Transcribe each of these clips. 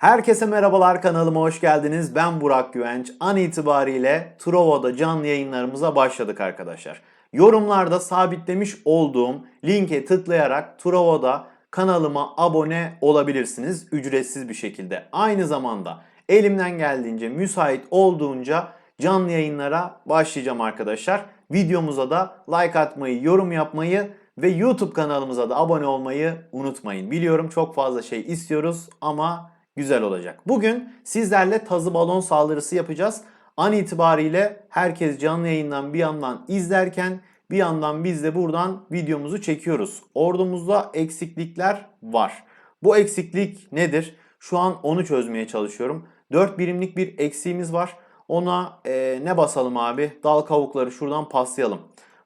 Herkese merhabalar kanalıma hoş geldiniz. Ben Burak Güvenç. An itibariyle Trovo'da canlı yayınlarımıza başladık arkadaşlar. Yorumlarda sabitlemiş olduğum linke tıklayarak Trovo'da kanalıma abone olabilirsiniz ücretsiz bir şekilde. Aynı zamanda elimden geldiğince müsait olduğunca canlı yayınlara başlayacağım arkadaşlar. Videomuza da like atmayı, yorum yapmayı ve YouTube kanalımıza da abone olmayı unutmayın. Biliyorum çok fazla şey istiyoruz ama güzel olacak. Bugün sizlerle tazı balon saldırısı yapacağız. An itibariyle herkes canlı yayından bir yandan izlerken bir yandan biz de buradan videomuzu çekiyoruz. Ordumuzda eksiklikler var. Bu eksiklik nedir? Şu an onu çözmeye çalışıyorum. 4 birimlik bir eksiğimiz var. Ona e, ne basalım abi? Dal kavukları şuradan paslayalım.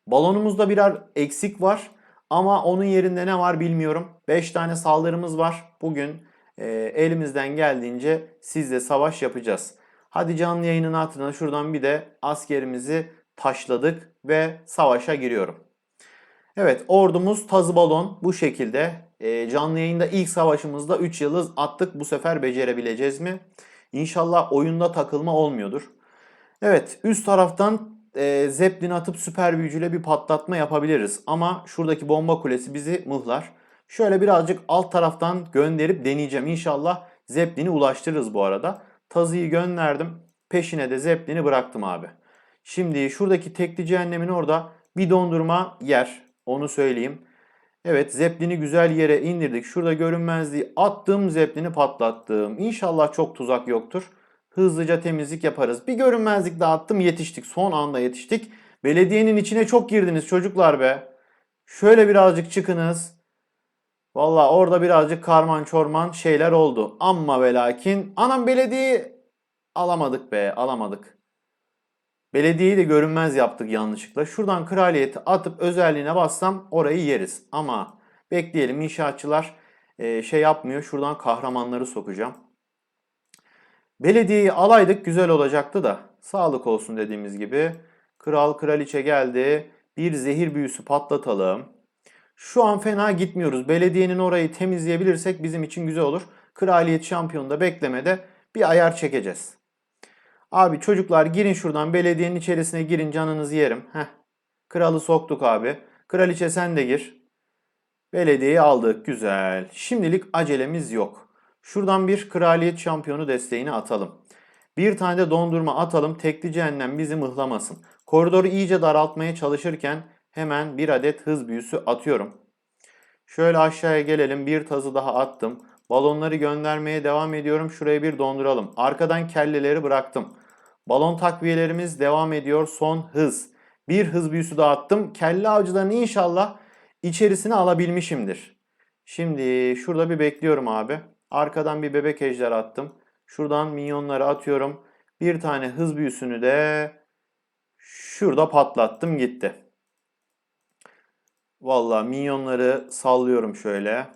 Balonumuzda birer eksik var. Ama onun yerinde ne var bilmiyorum. 5 tane saldırımız var. Bugün e, elimizden geldiğince sizle savaş yapacağız. Hadi canlı yayının hatırına şuradan bir de askerimizi taşladık ve savaşa giriyorum. Evet ordumuz tazı balon bu şekilde. E, canlı yayında ilk savaşımızda 3 yıldız attık. Bu sefer becerebileceğiz mi? İnşallah oyunda takılma olmuyordur. Evet üst taraftan e, Zeppelin atıp süper büyücüyle bir patlatma yapabiliriz. Ama şuradaki bomba kulesi bizi mıhlar. Şöyle birazcık alt taraftan gönderip deneyeceğim. İnşallah Zeppelin'i ulaştırırız bu arada. Tazıyı gönderdim. Peşine de Zeppelin'i bıraktım abi. Şimdi şuradaki tekli cehennemin orada bir dondurma yer. Onu söyleyeyim. Evet Zeppelin'i güzel yere indirdik. Şurada görünmezliği attım Zeppelin'i patlattım. İnşallah çok tuzak yoktur. Hızlıca temizlik yaparız. Bir görünmezlik daha attım yetiştik. Son anda yetiştik. Belediyenin içine çok girdiniz çocuklar be. Şöyle birazcık çıkınız. Valla orada birazcık karman çorman şeyler oldu. Amma ve lakin anam belediyeyi alamadık be alamadık. Belediyeyi de görünmez yaptık yanlışlıkla. Şuradan kraliyeti atıp özelliğine bassam orayı yeriz. Ama bekleyelim inşaatçılar e, şey yapmıyor. Şuradan kahramanları sokacağım. Belediyeyi alaydık güzel olacaktı da. Sağlık olsun dediğimiz gibi. Kral kraliçe geldi. Bir zehir büyüsü patlatalım. Şu an fena gitmiyoruz. Belediyenin orayı temizleyebilirsek bizim için güzel olur. Kraliyet şampiyonunda beklemede bir ayar çekeceğiz. Abi çocuklar girin şuradan belediyenin içerisine girin canınızı yerim. Heh. Kralı soktuk abi. Kraliçe sen de gir. Belediyeyi aldık güzel. Şimdilik acelemiz yok. Şuradan bir kraliyet şampiyonu desteğini atalım. Bir tane de dondurma atalım. Tekli cehennem bizi mıhlamasın. Koridoru iyice daraltmaya çalışırken hemen bir adet hız büyüsü atıyorum. Şöyle aşağıya gelelim. Bir tazı daha attım. Balonları göndermeye devam ediyorum. Şuraya bir donduralım. Arkadan kelleleri bıraktım. Balon takviyelerimiz devam ediyor. Son hız. Bir hız büyüsü daha attım. Kelle avcılarını inşallah içerisine alabilmişimdir. Şimdi şurada bir bekliyorum abi. Arkadan bir bebek ejder attım. Şuradan minyonları atıyorum. Bir tane hız büyüsünü de şurada patlattım gitti. Vallahi minyonları sallıyorum şöyle.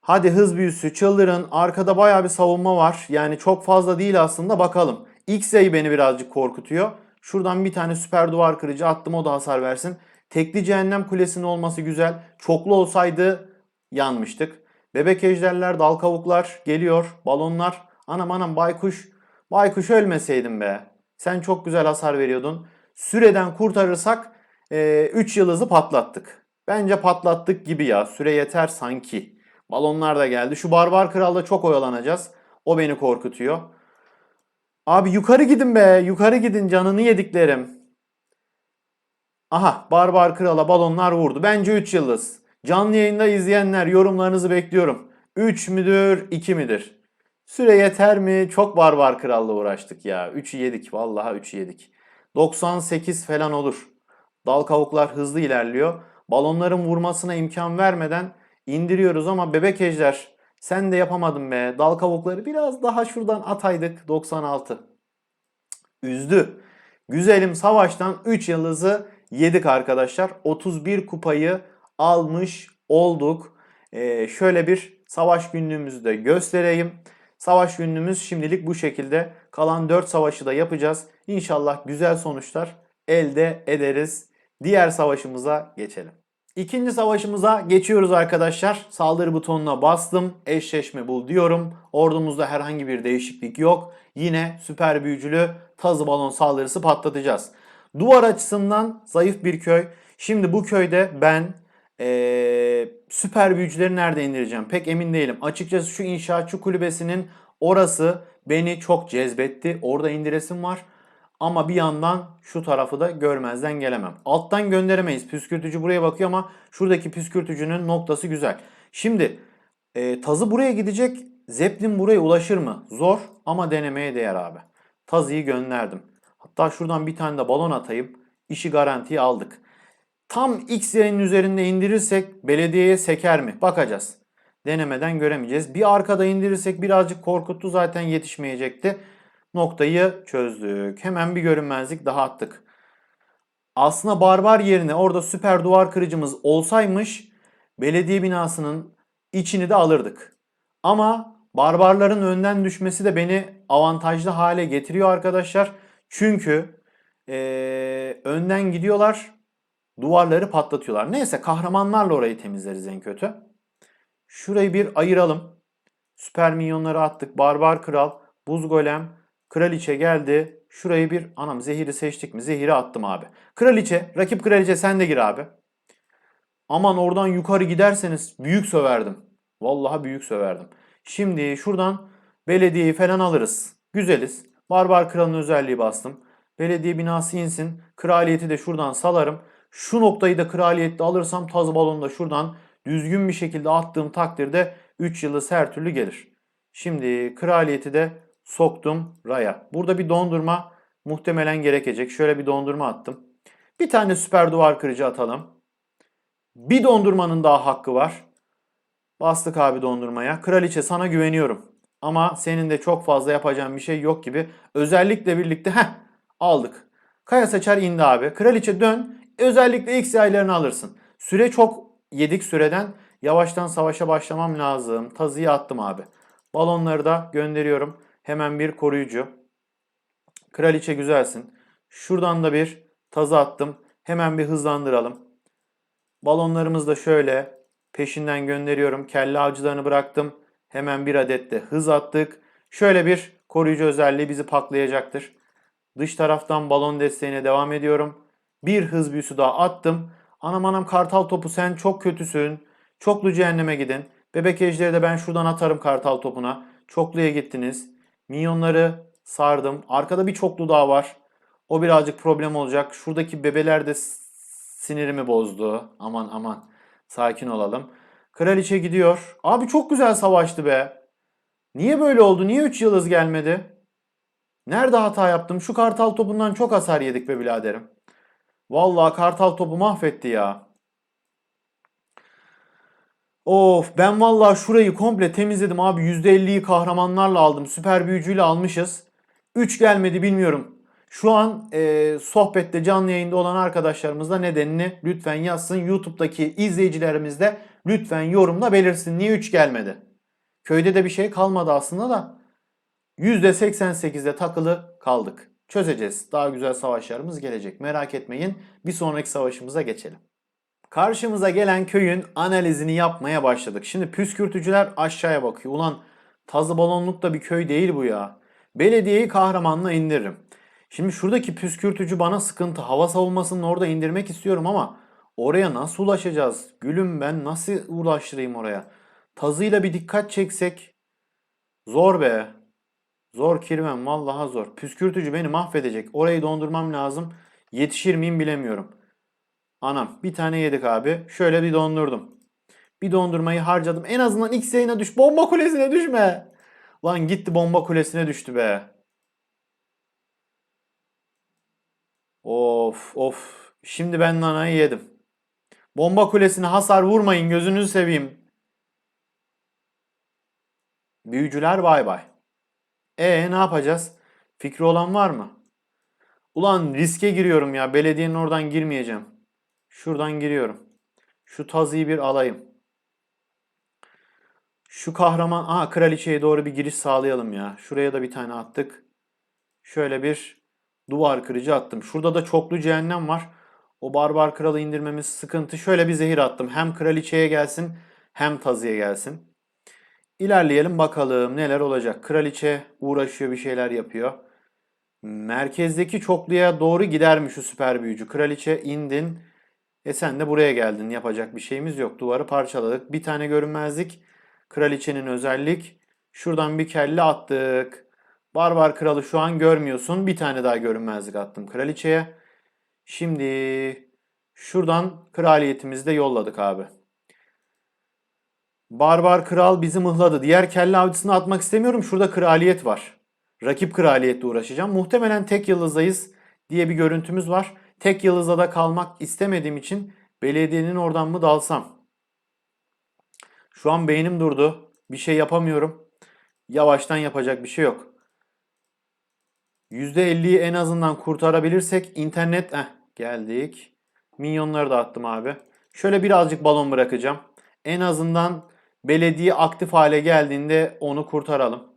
Hadi hız büyüsü çıldırın. Arkada baya bir savunma var. Yani çok fazla değil aslında bakalım. X-Ray beni birazcık korkutuyor. Şuradan bir tane süper duvar kırıcı attım o da hasar versin. Tekli cehennem kulesinin olması güzel. Çoklu olsaydı yanmıştık. Bebek ejderler, dal kavuklar geliyor. Balonlar. Anam anam baykuş. Baykuş ölmeseydin be. Sen çok güzel hasar veriyordun. Süreden kurtarırsak 3 yıldızı patlattık. Bence patlattık gibi ya. Süre yeter sanki. Balonlar da geldi. Şu barbar kralda çok oyalanacağız. O beni korkutuyor. Abi yukarı gidin be. Yukarı gidin canını yediklerim. Aha barbar krala balonlar vurdu. Bence 3 yıldız. Canlı yayında izleyenler yorumlarınızı bekliyorum. 3 müdür 2 midir? Süre yeter mi? Çok barbar kralla uğraştık ya. 3'ü yedik. Vallahi 3'ü yedik. 98 falan olur. Dal kavuklar hızlı ilerliyor. Balonların vurmasına imkan vermeden indiriyoruz ama bebek ejder sen de yapamadın be. Dal kavukları biraz daha şuradan ataydık. 96. Üzdü. Güzelim savaştan 3 yıldızı yedik arkadaşlar. 31 kupayı almış olduk. Ee, şöyle bir savaş günlüğümüzü de göstereyim. Savaş günlüğümüz şimdilik bu şekilde. Kalan 4 savaşı da yapacağız. İnşallah güzel sonuçlar elde ederiz. Diğer savaşımıza geçelim. İkinci savaşımıza geçiyoruz arkadaşlar. Saldırı butonuna bastım. Eşleşme bul diyorum. Ordumuzda herhangi bir değişiklik yok. Yine süper büyücülü tazı balon saldırısı patlatacağız. Duvar açısından zayıf bir köy. Şimdi bu köyde ben ee, süper büyücüleri nerede indireceğim? Pek emin değilim. Açıkçası şu inşaatçı kulübesinin orası beni çok cezbetti. Orada indiresim var. Ama bir yandan şu tarafı da görmezden gelemem. Alttan gönderemeyiz. Püskürtücü buraya bakıyor ama şuradaki püskürtücünün noktası güzel. Şimdi e, tazı buraya gidecek. Zeppelin buraya ulaşır mı? Zor ama denemeye değer abi. Tazıyı gönderdim. Hatta şuradan bir tane de balon atayım. İşi garantiye aldık. Tam X yayının üzerinde indirirsek belediyeye seker mi? Bakacağız. Denemeden göremeyeceğiz. Bir arkada indirirsek birazcık korkuttu zaten yetişmeyecekti. Noktayı çözdük. Hemen bir görünmezlik daha attık. Aslında barbar yerine orada süper duvar kırıcımız olsaymış belediye binasının içini de alırdık. Ama barbarların önden düşmesi de beni avantajlı hale getiriyor arkadaşlar. Çünkü ee, önden gidiyorlar duvarları patlatıyorlar. Neyse kahramanlarla orayı temizleriz en kötü. Şurayı bir ayıralım. Süper minyonları attık. Barbar kral, buz golem, kraliçe geldi. Şurayı bir anam zehiri seçtik mi? Zehiri attım abi. Kraliçe, rakip kraliçe sen de gir abi. Aman oradan yukarı giderseniz büyük söverdim. Vallahi büyük söverdim. Şimdi şuradan belediyeyi falan alırız. Güzeliz. Barbar kralın özelliği bastım. Belediye binası insin. Kraliyeti de şuradan salarım. Şu noktayı da kraliyette alırsam taz balonu da şuradan düzgün bir şekilde attığım takdirde 3 yıldız her türlü gelir. Şimdi kraliyeti de soktum raya. Burada bir dondurma muhtemelen gerekecek. Şöyle bir dondurma attım. Bir tane süper duvar kırıcı atalım. Bir dondurmanın daha hakkı var. Bastık abi dondurmaya. Kraliçe sana güveniyorum. Ama senin de çok fazla yapacağın bir şey yok gibi. Özellikle birlikte heh, aldık. Kaya saçar indi abi. Kraliçe dön. Özellikle X yaylarını alırsın. Süre çok yedik süreden. Yavaştan savaşa başlamam lazım. Tazıyı attım abi. Balonları da gönderiyorum. Hemen bir koruyucu. Kraliçe güzelsin. Şuradan da bir tazı attım. Hemen bir hızlandıralım. Balonlarımız da şöyle peşinden gönderiyorum. Kelle avcılarını bıraktım. Hemen bir adet de hız attık. Şöyle bir koruyucu özelliği bizi paklayacaktır. Dış taraftan balon desteğine devam ediyorum. Bir hız büyüsü daha attım. Anam anam kartal topu sen çok kötüsün. Çoklu cehenneme gidin. Bebek ejderi de ben şuradan atarım kartal topuna. Çokluya gittiniz. Minyonları sardım. Arkada bir çoklu daha var. O birazcık problem olacak. Şuradaki bebeler de sinirimi bozdu. Aman aman. Sakin olalım. Kraliçe gidiyor. Abi çok güzel savaştı be. Niye böyle oldu? Niye 3 yıldız gelmedi? Nerede hata yaptım? Şu kartal topundan çok hasar yedik be biraderim. Vallahi kartal topu mahvetti ya. Of ben vallahi şurayı komple temizledim abi. %50'yi kahramanlarla aldım. Süper büyücüyle almışız. 3 gelmedi bilmiyorum. Şu an e, sohbette canlı yayında olan arkadaşlarımız da nedenini lütfen yazsın. YouTube'daki izleyicilerimiz de lütfen yorumla belirsin. Niye 3 gelmedi? Köyde de bir şey kalmadı aslında da. %88'de takılı kaldık. Çözeceğiz. Daha güzel savaşlarımız gelecek. Merak etmeyin. Bir sonraki savaşımıza geçelim. Karşımıza gelen köyün analizini yapmaya başladık. Şimdi püskürtücüler aşağıya bakıyor. Ulan tazı balonluk da bir köy değil bu ya. Belediyeyi kahramanla indiririm. Şimdi şuradaki püskürtücü bana sıkıntı. Hava savunmasını orada indirmek istiyorum ama oraya nasıl ulaşacağız? Gülüm ben nasıl ulaştırayım oraya? Tazıyla bir dikkat çeksek zor be. Zor kirvem vallaha zor. Püskürtücü beni mahvedecek. Orayı dondurmam lazım. Yetişir miyim bilemiyorum. Anam bir tane yedik abi. Şöyle bir dondurdum. Bir dondurmayı harcadım. En azından X yayına düş. Bomba kulesine düşme. Lan gitti bomba kulesine düştü be. Of of. Şimdi ben nanayı yedim. Bomba kulesine hasar vurmayın gözünüzü seveyim. Büyücüler bay bay. E ne yapacağız? Fikri olan var mı? Ulan riske giriyorum ya. Belediyenin oradan girmeyeceğim. Şuradan giriyorum. Şu tazıyı bir alayım. Şu kahraman... Aha kraliçeye doğru bir giriş sağlayalım ya. Şuraya da bir tane attık. Şöyle bir duvar kırıcı attım. Şurada da çoklu cehennem var. O barbar kralı indirmemiz sıkıntı. Şöyle bir zehir attım. Hem kraliçeye gelsin hem tazıya gelsin. İlerleyelim bakalım neler olacak. Kraliçe uğraşıyor bir şeyler yapıyor. Merkezdeki çokluya doğru gider mi şu süper büyücü? Kraliçe indin. E sen de buraya geldin. Yapacak bir şeyimiz yok. Duvarı parçaladık. Bir tane görünmezlik. Kraliçenin özellik. Şuradan bir kelle attık. Barbar kralı şu an görmüyorsun. Bir tane daha görünmezlik attım kraliçeye. Şimdi şuradan kraliyetimizi de yolladık abi. Barbar kral bizi mıhladı. Diğer kelle avcısını atmak istemiyorum. Şurada kraliyet var. Rakip kraliyetle uğraşacağım. Muhtemelen tek yıldızdayız diye bir görüntümüz var. Tek yıldızda da kalmak istemediğim için belediyenin oradan mı dalsam? Şu an beynim durdu. Bir şey yapamıyorum. Yavaştan yapacak bir şey yok. %50'yi en azından kurtarabilirsek internet... Eh geldik. Minyonları da attım abi. Şöyle birazcık balon bırakacağım. En azından belediye aktif hale geldiğinde onu kurtaralım.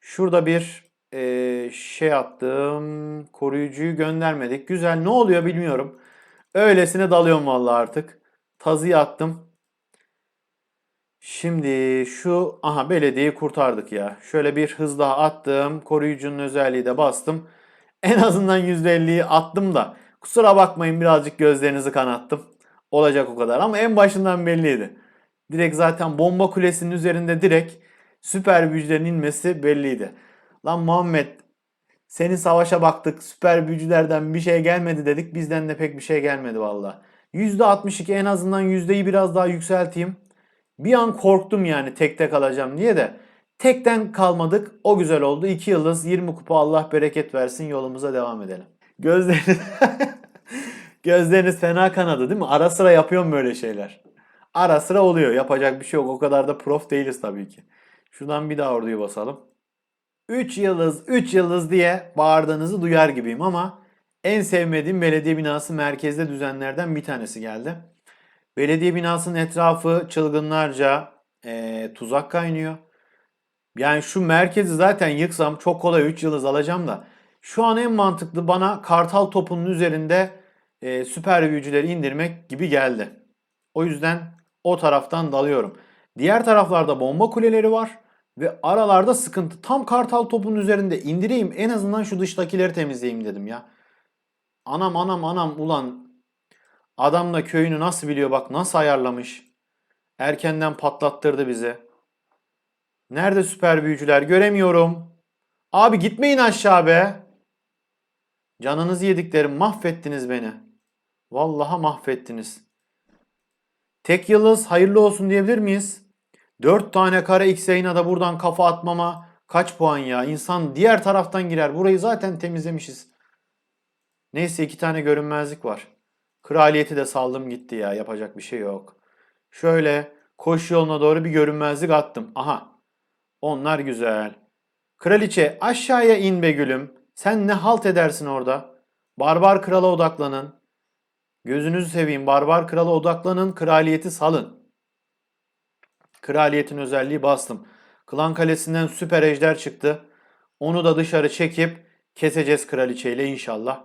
Şurada bir eee, şey attım. Koruyucuyu göndermedik. Güzel. Ne oluyor bilmiyorum. Öylesine dalıyorum vallahi artık. Tazıyı attım. Şimdi şu aha belediyeyi kurtardık ya. Şöyle bir hız daha attım. Koruyucunun özelliği de bastım. En azından %50'yi attım da. Kusura bakmayın birazcık gözlerinizi kanattım. Olacak o kadar ama en başından belliydi. Direkt zaten bomba kulesinin üzerinde direkt süper büyücülerin inmesi belliydi. Lan Muhammed senin savaşa baktık süper büyücülerden bir şey gelmedi dedik. Bizden de pek bir şey gelmedi valla. %62 en azından yüzdeyi biraz daha yükselteyim. Bir an korktum yani tekte kalacağım diye de. Tekten kalmadık. O güzel oldu. 2 yıldız 20 kupa Allah bereket versin. Yolumuza devam edelim. Gözleriniz Gözleriniz fena kanadı değil mi? Ara sıra yapıyorum böyle şeyler. Ara sıra oluyor. Yapacak bir şey yok. O kadar da prof değiliz tabii ki. Şuradan bir daha orduyu basalım. 3 yıldız, 3 yıldız diye bağırdığınızı duyar gibiyim ama en sevmediğim belediye binası merkezde düzenlerden bir tanesi geldi. Belediye binasının etrafı çılgınlarca eee, tuzak kaynıyor. Yani şu merkezi zaten yıksam çok kolay 3 yıldız alacağım da. Şu an en mantıklı bana kartal topunun üzerinde eee, süper büyücüleri indirmek gibi geldi. O yüzden o taraftan dalıyorum. Diğer taraflarda bomba kuleleri var ve aralarda sıkıntı. Tam kartal topunun üzerinde indireyim en azından şu dıştakileri temizleyeyim dedim ya. Anam anam anam ulan Adam da köyünü nasıl biliyor bak nasıl ayarlamış. Erkenden patlattırdı bizi. Nerede süper büyücüler göremiyorum. Abi gitmeyin aşağı be. Canınızı yediklerim mahvettiniz beni. Vallaha mahvettiniz. Tek yıldız hayırlı olsun diyebilir miyiz? 4 tane kare X da buradan kafa atmama kaç puan ya? İnsan diğer taraftan girer. Burayı zaten temizlemişiz. Neyse iki tane görünmezlik var. Kraliyeti de saldım gitti ya. Yapacak bir şey yok. Şöyle koşu yoluna doğru bir görünmezlik attım. Aha. Onlar güzel. Kraliçe aşağıya in be gülüm. Sen ne halt edersin orada? Barbar krala odaklanın. Gözünüzü seveyim. Barbar krala odaklanın. Kraliyeti salın. Kraliyetin özelliği bastım. Klan kalesinden süper ejder çıktı. Onu da dışarı çekip keseceğiz kraliçeyle inşallah.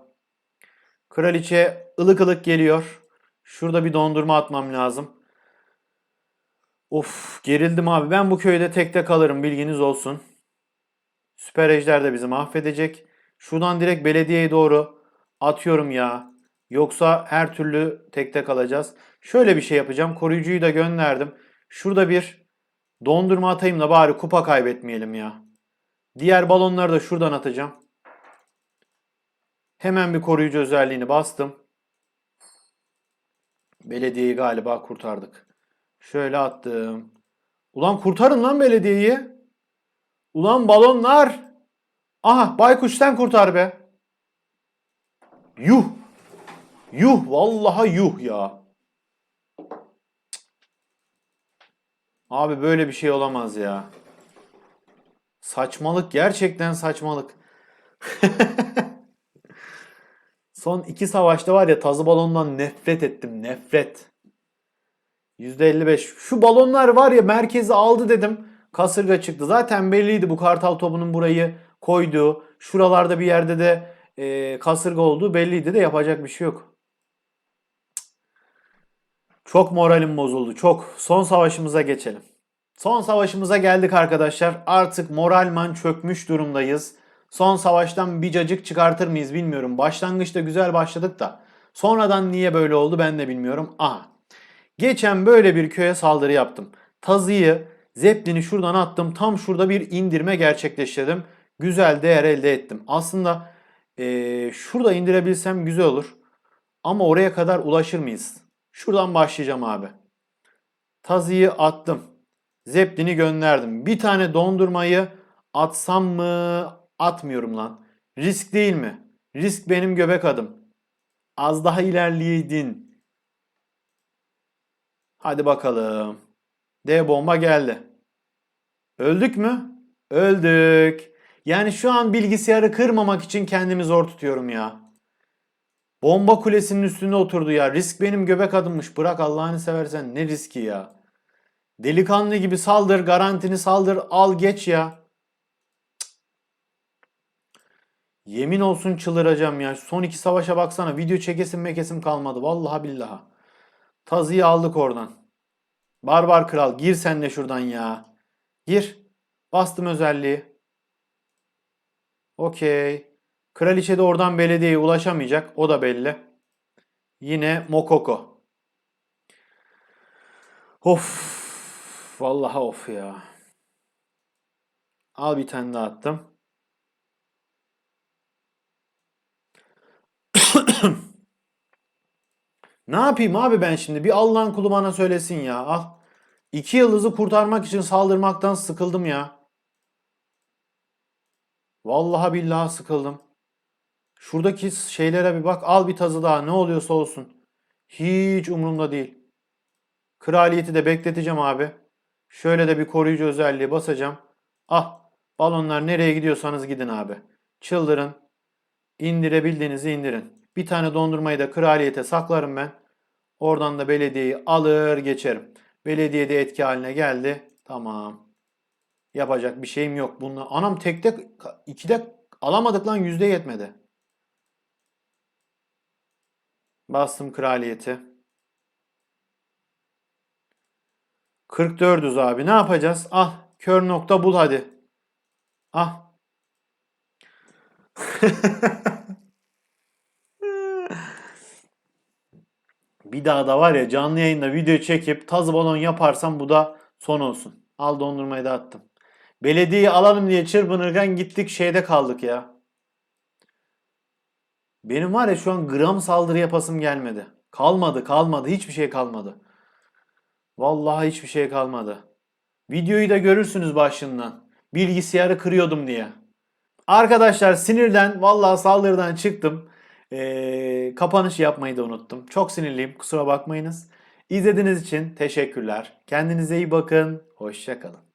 Kraliçe ılık ılık geliyor. Şurada bir dondurma atmam lazım. Of gerildim abi. Ben bu köyde tekte kalırım bilginiz olsun. Süper Ejder de bizi mahvedecek. Şuradan direkt belediyeye doğru atıyorum ya. Yoksa her türlü tekte kalacağız. Şöyle bir şey yapacağım. Koruyucuyu da gönderdim. Şurada bir dondurma atayım da bari kupa kaybetmeyelim ya. Diğer balonları da şuradan atacağım. Hemen bir koruyucu özelliğini bastım. Belediyeyi galiba kurtardık. Şöyle attım. Ulan kurtarın lan belediyeyi. Ulan balonlar. Aha baykuş sen kurtar be. Yuh. Yuh vallaha yuh ya. Abi böyle bir şey olamaz ya. Saçmalık gerçekten saçmalık. Son iki savaşta var ya tazı balondan nefret ettim. Nefret. %55. Şu balonlar var ya merkezi aldı dedim. Kasırga çıktı. Zaten belliydi bu kartal topunun burayı koyduğu. Şuralarda bir yerde de e, kasırga olduğu belliydi de yapacak bir şey yok. Çok moralim bozuldu. Çok. Son savaşımıza geçelim. Son savaşımıza geldik arkadaşlar. Artık moralman çökmüş durumdayız. Son savaştan bir cacık çıkartır mıyız bilmiyorum. Başlangıçta güzel başladık da. Sonradan niye böyle oldu ben de bilmiyorum. Aha. Geçen böyle bir köye saldırı yaptım. Tazıyı, Zeppelin'i şuradan attım. Tam şurada bir indirme gerçekleştirdim. Güzel değer elde ettim. Aslında eee, şurada indirebilsem güzel olur. Ama oraya kadar ulaşır mıyız? Şuradan başlayacağım abi. Tazıyı attım. Zeppelin'i gönderdim. Bir tane dondurmayı atsam mı? Atmıyorum lan. Risk değil mi? Risk benim göbek adım. Az daha ilerleyeydin. Hadi bakalım. D bomba geldi. Öldük mü? Öldük. Yani şu an bilgisayarı kırmamak için kendimi zor tutuyorum ya. Bomba kulesinin üstünde oturdu ya. Risk benim göbek adımmış. Bırak Allah'ını seversen ne riski ya. Delikanlı gibi saldır, garantini saldır, al geç ya. Yemin olsun çıldıracağım ya. Son iki savaşa baksana. Video çekesim mekesim kalmadı. Vallahi billahi. Tazıyı aldık oradan. Barbar kral gir sen de şuradan ya. Gir. Bastım özelliği. Okey. Kraliçe de oradan belediyeye ulaşamayacak. O da belli. Yine Mokoko. Of. Vallahi of ya. Al bir tane daha attım. Ne yapayım abi ben şimdi? Bir Allah'ın kulu bana söylesin ya. Al. İki yıldızı kurtarmak için saldırmaktan sıkıldım ya. Vallahi billahi sıkıldım. Şuradaki şeylere bir bak. Al bir tazı daha. Ne oluyorsa olsun. Hiç umurumda değil. Kraliyeti de bekleteceğim abi. Şöyle de bir koruyucu özelliği basacağım. Ah. Balonlar nereye gidiyorsanız gidin abi. Çıldırın. İndirebildiğinizi indirin. Bir tane dondurmayı da kraliyete saklarım ben. Oradan da belediyeyi alır geçerim. Belediye de etki haline geldi. Tamam. Yapacak bir şeyim yok. Bununla. Anam tekte ikide alamadık lan yüzde yetmedi. Bastım kraliyeti. 44'üz abi. Ne yapacağız? Ah kör nokta bul hadi. Ah. Bir daha da var ya canlı yayında video çekip tazı balon yaparsam bu da son olsun. Al dondurmayı da attım. Belediyeyi alalım diye çırpınırken gittik şeyde kaldık ya. Benim var ya şu an gram saldırı yapasım gelmedi. Kalmadı kalmadı hiçbir şey kalmadı. Vallahi hiçbir şey kalmadı. Videoyu da görürsünüz başından. Bilgisayarı kırıyordum diye. Arkadaşlar sinirden vallahi saldırıdan çıktım. Ee, kapanış yapmayı da unuttum. Çok sinirliyim kusura bakmayınız. İzlediğiniz için teşekkürler. Kendinize iyi bakın. Hoşçakalın.